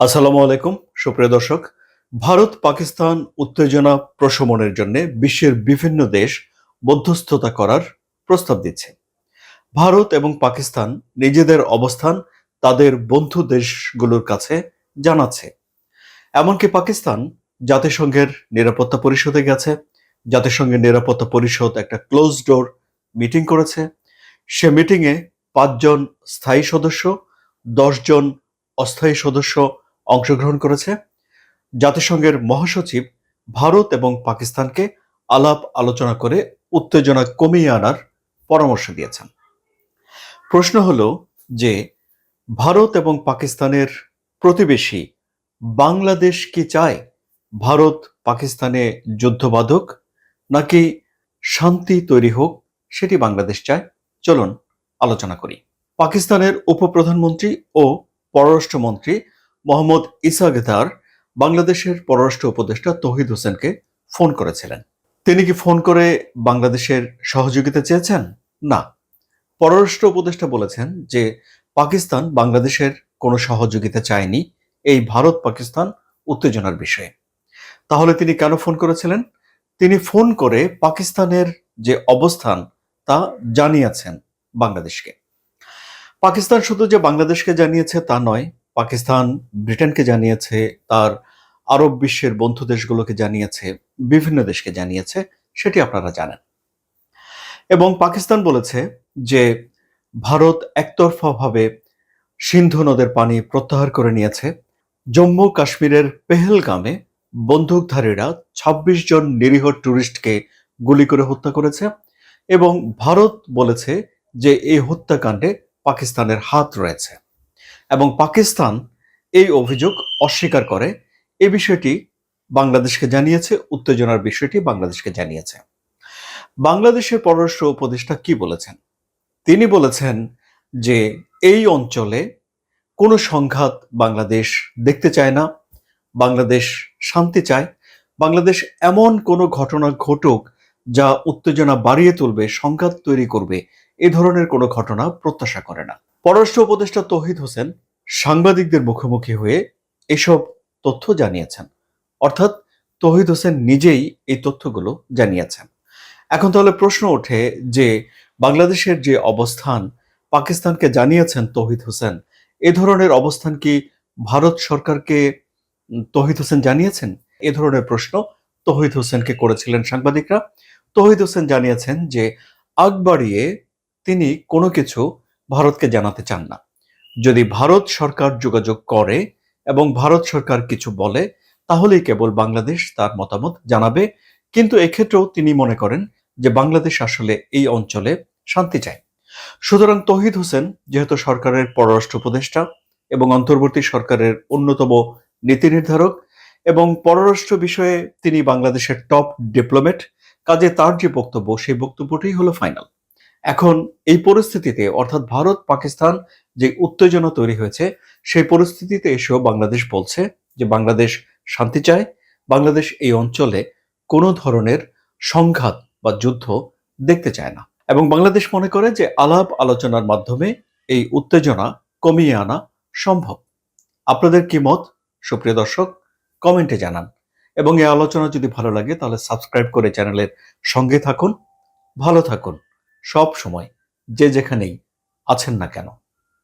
আসসালামু আলাইকুম, সুপ্রিয় দর্শক। ভারত, পাকিস্তান উত্তেজনা প্রশমনের জন্য বিশ্বের বিভিন্ন দেশ মধ্যস্থতা করার প্রস্তাব দিচ্ছে। ভারত এবং পাকিস্তান নিজেদের অবস্থান তাদের বন্ধু দেশগুলোর কাছে জানাচ্ছে। এমনকি পাকিস্তান জাতিসংঘের নিরাপত্তা পরিষদে গেছে। জাতিসংঘের নিরাপত্তা পরিষদ একটা ক্লোজ ডোর মিটিং করেছে। সে মিটিংয়ে পাঁচজন স্থায়ী সদস্য, দশজন অস্থায়ী সদস্য অংশগ্রহণ করেছে। জাতিসংঘের মহাসচিব ভারত এবং পাকিস্তানকে আলাপ আলোচনা করে উত্তেজনা কমিয়ে আনার পরামর্শ দিয়েছেন। প্রশ্ন হলো যে, ভারত এবং পাকিস্তানের প্রতিবেশী বাংলাদেশ কি চায়? ভারত পাকিস্তানে যুদ্ধ বাধক নাকি শান্তি তৈরি হোক সেটি বাংলাদেশ চায়? চলুন আলোচনা করি। পাকিস্তানের উপপ্রধানমন্ত্রী ও পররাষ্ট্রমন্ত্রী মোহাম্মদ ইসাগদার বাংলাদেশের পররাষ্ট্র উপদেষ্টা তহিদ হোসেনকে ফোন করেছিলেন। তিনি কি ফোন করে বাংলাদেশের সহযোগিতা চেয়েছেন? না। পররাষ্ট্র উপদেষ্টা বলেছেন যে, পাকিস্তান বাংলাদেশের কোনো সহযোগিতা চায়নি এই ভারত পাকিস্তান উত্তেজনার বিষয়ে। তাহলে তিনি কেন ফোন করেছিলেন? তিনি ফোন করে পাকিস্তানের যে অবস্থান, তা জানিয়েছেন বাংলাদেশকে। পাকিস্তান শুধু যে বাংলাদেশকে জানিয়েছে তা নয় পাকিস্তান ব্রিটেনকে জানিয়েছে, তার আরব বিশ্বের বন্ধু দেশগুলোকে জানিয়েছে, বিভিন্ন দেশকে জানিয়েছে, সেটি আপনারা জানেন। এবং পাকিস্তান বলেছে যে, ভারত একতরফাভাবে সিন্ধু নদের পানি প্রত্যাহার করে নিয়েছে। জম্মু কাশ্মীরের পেহেলগামে বন্দুকধারীরা ২৬ জন নিরীহ ট্যুরিস্টকে গুলি করে হত্যা করেছে এবং ভারত বলেছে যে, এই হত্যাকাণ্ডে পাকিস্তানের হাত রয়েছে। এবং পাকিস্তান এই অভিযোগ অস্বীকার করে। এ বিষয়টি বাংলাদেশকে জানিয়েছে, উত্তেজনার বিষয়টি বাংলাদেশকে জানিয়েছে। বাংলাদেশের পররাষ্ট্র উপদেষ্টা কি বলেছেন? তিনি বলেছেন যে এই অঞ্চলে কোনো সংঘাত বাংলাদেশ দেখতে চায় না, বাংলাদেশ শান্তি চায়, বাংলাদেশ এমন কোনো ঘটনা ঘটুক যা উত্তেজনা বাড়িয়ে তুলবে, সংঘাত তৈরি করবে, এ ধরনের কোনো ঘটনা প্রত্যাশা করে না। পররাষ্ট্র উপদেষ্টা তৌহিদ হোসেন সাংবাদিকদের মুখোমুখি হয়ে এসব তথ্য জানিয়েছেন। অর্থাৎ তৌহিদ হোসেন নিজেই এই তথ্যগুলো জানিয়েছেন। এখন তাহলে প্রশ্ন ওঠে যে, বাংলাদেশের যে অবস্থান, পাকিস্তানকে জানিয়েছেন তৌহিদ হোসেন, এ ধরনের অবস্থান কি ভারত সরকারকে তৌহিদ হোসেন জানিয়েছেন? এ ধরনের প্রশ্ন তৌহিদ হোসেনকে করেছিলেন সাংবাদিকরা। তৌহিদ হোসেন জানিয়েছেন যে, আগ বাড়িয়ে তিনি কোনো কিছু ভারতকে জানাতে চান না। যদি ভারত সরকার যোগাযোগ করে এবং ভারত সরকার কিছু বলে, তাহলেই কেবল বাংলাদেশ তার মতামত জানাবে। কিন্তু এক্ষেত্রেও তিনি মনে করেন যে বাংলাদেশ আসলে এই অঞ্চলে শান্তি চায়। সুতরাং তহিদ হোসেন, যেহেতু সরকারের পররাষ্ট্র উপদেষ্টা এবং অন্তর্বর্তী সরকারের অন্যতম নীতি নির্ধারক এবং পররাষ্ট্র বিষয়ে তিনি বাংলাদেশের টপ ডিপ্লোমেট কাজে তার যে বক্তব্য, সেই বক্তব্যটাই হলো ফাইনাল এখন এই পরিস্থিতিতে, অর্থাৎ ভারত, পাকিস্তান যে উত্তেজনা তৈরি হয়েছে, সেই পরিস্থিতিতে এসেও বাংলাদেশ বলছে যে বাংলাদেশ শান্তি চায়, বাংলাদেশ এই অঞ্চলে কোনো ধরনের সংঘাত বা যুদ্ধ দেখতে চায় না। এবং বাংলাদেশ মনে করে যে আলাপ আলোচনার মাধ্যমে এই উত্তেজনা কমিয়ে আনা সম্ভব। আপনাদের কি মত? সুপ্রিয় দর্শক, কমেন্টে জানান। এবং এই আলোচনা যদি ভালো লাগে, তাহলে সাবস্ক্রাইব করে চ্যানেলের সঙ্গে থাকুন। ভালো থাকুন। সব সময় যে যেখানেই আছেন না কেন।